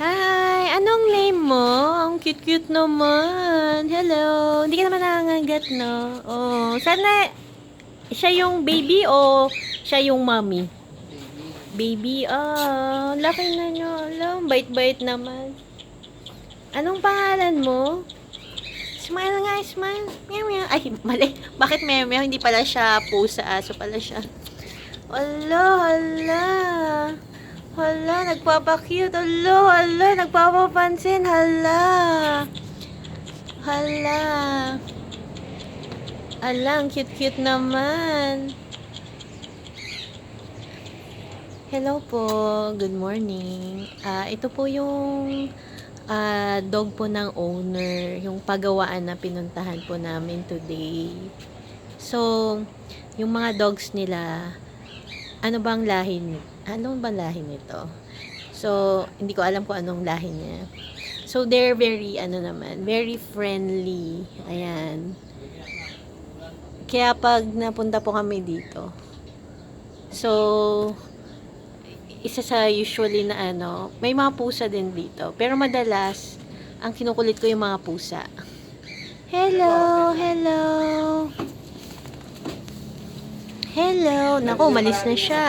Hi! Anong name mo? Ang cute-cute naman. Hello. Hindi ka naman nangangagat, no? Oh, sana siya yung baby o siya yung mommy? Baby. Ah, laki na nyo. Alam, bait-bait naman. Anong pangalan mo? Smile nga, smile. Meow, meow. Ay, mali. Bakit meow, meow? Hindi pala siya pusa. Aso pala siya. Hala, hala. Hala, nagpapakute. Hala, hala, nagpapapansin. Hala. Hala. Hala, ang cute-cute naman. Hello po. Good morning. Ah, ito po yung ah, dog po ng owner, yung pagawaan na pinuntahan po namin today. So, yung mga dogs nila, ano bang lahi ni Anong bang lahi nito? So, hindi ko alam kung anong lahi niya. So, they're very, ano naman, very friendly. Ayan. Kaya pag napunta po kami dito, so, isa sa usually na ano, may mga pusa din dito. Pero madalas, ang kinukulit ko yung mga pusa. Hello, hello. Hello. Naku, umalis na siya.